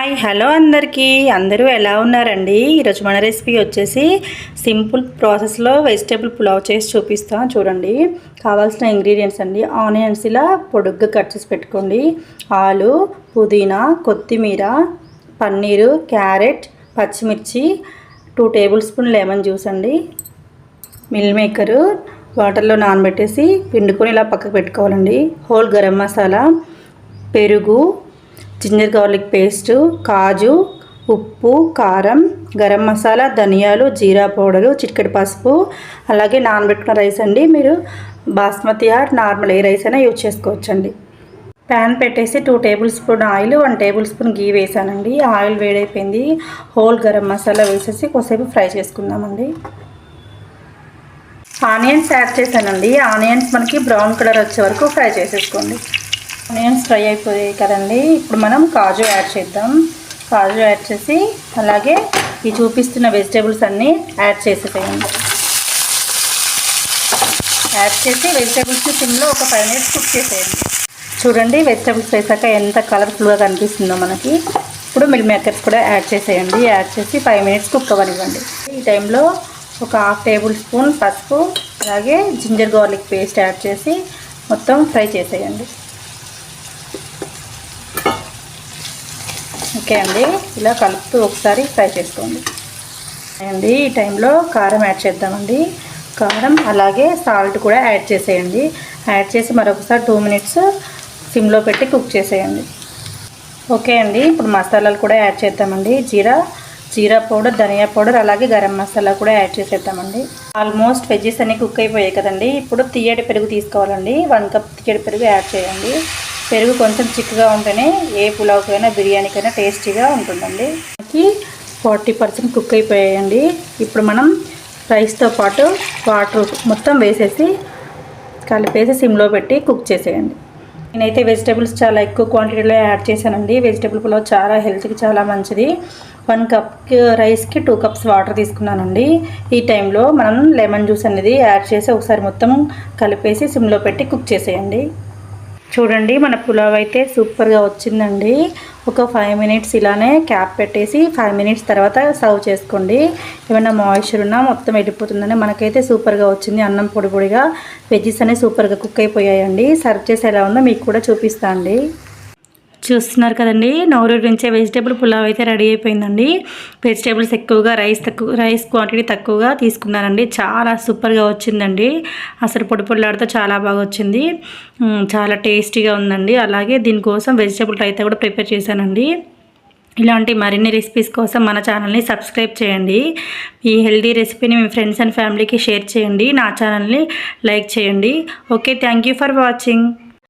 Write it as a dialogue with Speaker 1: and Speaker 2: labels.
Speaker 1: Hi hello అందరికీ. అందరూ ఎలా ఉన్నారండి? ఈరోజు మన రెసిపీ వచ్చేసి సింపుల్ ప్రాసెస్లో వెజిటేబుల్ పులావ్ చేసి చూపిస్తాం. చూడండి. కావాల్సిన ఇంగ్రీడియంట్స్ అండి. ఆనియన్స్ ఇలా పొడుగ్గా కట్ చేసి పెట్టుకోండి. ఆలు పుదీనా కొత్తిమీర పన్నీరు క్యారెట్ పచ్చిమిర్చి two table spoon lemon juice అండి. మిల్ మేకరు వాటర్లో నానబెట్టేసి పిండుకొని ఇలా పక్కకు పెట్టుకోవాలండి. హోల్ గరం మసాలా పెరుగు జింజర్ గార్లిక్ పేస్టు కాజు ఉప్పు కారం గరం మసాలా ధనియాలు జీరా పౌడరు చిటికెడు పసుపు అలాగే నానబెట్టుకున్న రైస్ అండి. మీరు basmati or normal A rice అయినా యూజ్ చేసుకోవచ్చండి. ప్యాన్ పెట్టేసి two tablespoon oil one tablespoon ghee వేసానండి. ఆయిల్ వేడైపోయింది. హోల్ గరం మసాలా వేసేసి కొద్దిసేపు ఫ్రై చేసుకుందామండి. ఆనియన్స్ యాడ్ చేశానండి. ఆనియన్స్ మనకి బ్రౌన్ కలర్ వచ్చే వరకు ఫ్రై చేసేసుకోండి. ఆనియన్స్ ఫ్రై అయిపోయాయి కదండి. ఇప్పుడు మనం కాజు యాడ్ చేద్దాం. కాజు యాడ్ చేసి అలాగే ఈ చూపిస్తున్న వెజిటేబుల్స్ అన్నీ యాడ్ చేసేసేయండి. యాడ్ చేసి వెజిటేబుల్స్ని సిమ్లో ఒక ఫైవ్ మినిట్స్ కుక్ చేసేయండి. చూడండి వెజిటేబుల్స్ వేసాక ఎంత కలర్ఫుల్గా కనిపిస్తుందో మనకి. ఇప్పుడు మిల్ మేకర్స్ కూడా యాడ్ చేసేయండి. యాడ్ చేసి ఫైవ్ మినిట్స్ కుక్ అవ్వనివ్వండి. ఈ టైంలో ఒక హాఫ్ టేబుల్ స్పూన్ పసుపు అలాగే జింజర్ గార్లిక్ పేస్ట్ యాడ్ చేసి మొత్తం ఫ్రై చేసేయండి. ఓకే అండి. ఇలా కలుపుతూ ఒకసారి ఫ్రై చేసుకోండి. అండి ఈ టైంలో కారం యాడ్ చేద్దామండి. కారం అలాగే సాల్ట్ కూడా యాడ్ చేసేయండి. యాడ్ చేసి మరొకసారి టూ మినిట్స్ సిమ్లో పెట్టి కుక్ చేసేయండి. ఓకే అండి ఇప్పుడు మసాలాలు కూడా యాడ్ చేద్దామండి. జీరా జీరా పౌడర్ ధనియా పౌడర్ అలాగే గరం మసాలా కూడా యాడ్ చేసేద్దామండి. ఆల్మోస్ట్ వెజ్జెస్ అన్నీ కుక్ అయిపోయాయి కదండి. ఇప్పుడు తీయటి పెరుగు తీసుకోవాలండి. వన్ కప్ తీయటి పెరుగు యాడ్ చేయండి. పెరుగు కొంచెం చిక్కగా ఉంటేనే ఏ పులావ్కైనా బిర్యానీకైనా టేస్టీగా ఉంటుందండి. మనకి ఫార్టీ పర్సెంట్ కుక్ అయిపోయాయండి. ఇప్పుడు మనం రైస్తో పాటు వాటర్ మొత్తం వేసేసి కలిపేసి సిమ్లో పెట్టి కుక్ చేసేయండి. నేనైతే వెజిటేబుల్స్ చాలా ఎక్కువ క్వాంటిటీలో యాడ్ చేశానండి. వెజిటేబుల్ పులావ్ చాలా హెల్త్కి చాలా మంచిది. వన్ కప్ రైస్కి టూ కప్స్ వాటర్ తీసుకున్నానండి. ఈ టైంలో మనం లెమన్ జ్యూస్ అనేది యాడ్ చేసి ఒకసారి మొత్తం కలిపేసి సిమ్లో పెట్టి కుక్ చేసేయండి. చూడండి మన పులావ్ అయితే సూపర్గా వచ్చిందండి. ఒక ఫైవ్ మినిట్స్ ఇలానే క్యాప్ పెట్టేసి ఫైవ్ మినిట్స్ తర్వాత సర్వ్ చేసుకోండి. ఏమైనా మాయిశ్చర్ ఉన్నా మొత్తం వెళ్ళిపోతుందని మనకైతే సూపర్గా వచ్చింది. అన్నం పొడి పొడిగా వెజ్జెస్ అనేవి సూపర్గా కుక్ అయిపోయాయండి. సర్వ్ చేసి ఎలా ఉందో మీకు కూడా చూపిస్తా అండి. చూస్తున్నారు కదండి. నోరూరు నుంచే వెజిటేబుల్ పులావ్ అయితే రెడీ అయిపోయిందండి. వెజిటేబుల్స్ ఎక్కువగా రైస్ తక్కువ రైస్ క్వాంటిటీ తక్కువగా తీసుకున్నానండి చాలా సూపర్గా వచ్చిందండి. అసలు పొడి పొడిలాడితే చాలా బాగా వచ్చింది. చాలా టేస్టీగా ఉందండి. అలాగే దీనికోసం వెజిటేబుల్ రైతా కూడా ప్రిపేర్ చేశానండి. ఇలాంటి మరిన్ని రెసిపీస్ కోసం మన ఛానల్ని సబ్స్క్రైబ్ చేయండి. ఈ హెల్దీ రెసిపీని మీ ఫ్రెండ్స్ అండ్ ఫ్యామిలీకి షేర్ చేయండి. నా ఛానల్ని లైక్ చేయండి. Okay thank you for watching